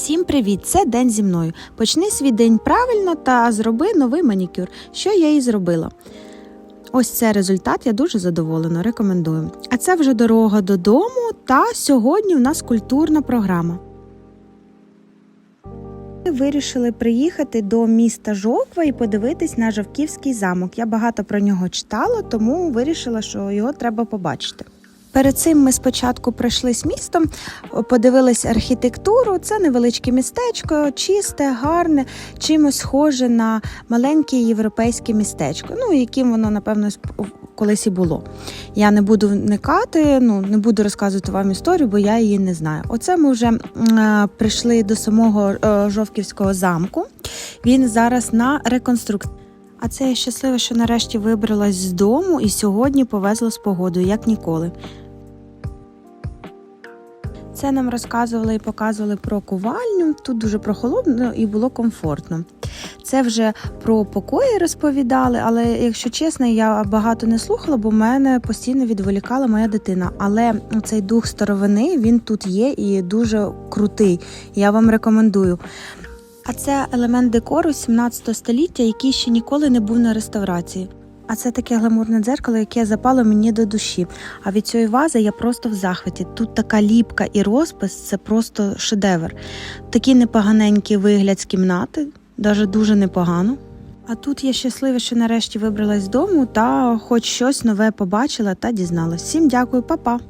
Всім привіт! Це день зі мною. Почни свій день правильно та зроби новий манікюр, що я і зробила. Ось це результат, я дуже задоволена, рекомендую. А це вже дорога додому, та сьогодні в нас культурна програма. Ми вирішили приїхати до міста Жовква і подивитись на Жовківський замок. Я багато про нього читала, тому вирішила, що його треба побачити. Перед цим ми спочатку пройшлись містом, подивились архітектуру. Це невеличке містечко, чисте, гарне, чимось схоже на маленьке європейське містечко. Ну, яким воно, напевно, колись і було. Я не буду вникати, ну не буду розказувати вам історію, бо я її не знаю. Оце ми вже е, прийшли до самого е, Жовківського замку. Він зараз на реконструкції. А це я щаслива, що нарешті вибралась з дому і сьогодні повезло з погодою, як ніколи. Це нам розказували і показували про кувальню. Тут дуже прохолодно і було комфортно. Це вже про покої розповідали, але якщо чесно, я багато не слухала, бо мене постійно відволікала моя дитина. Але цей дух старовини він тут є і дуже крутий. Я вам рекомендую. А це елемент декору 17 століття, який ще ніколи не був на реставрації. А це таке гламурне дзеркало, яке запало мені до душі. А від цієї вази я просто в захваті. Тут така ліпка і розпис це просто шедевр. Такий непоганенький вигляд з кімнати, навіть дуже непогано. А тут я щаслива, що нарешті вибралась з дому та хоч щось нове побачила та дізналась. Всім дякую, па-па!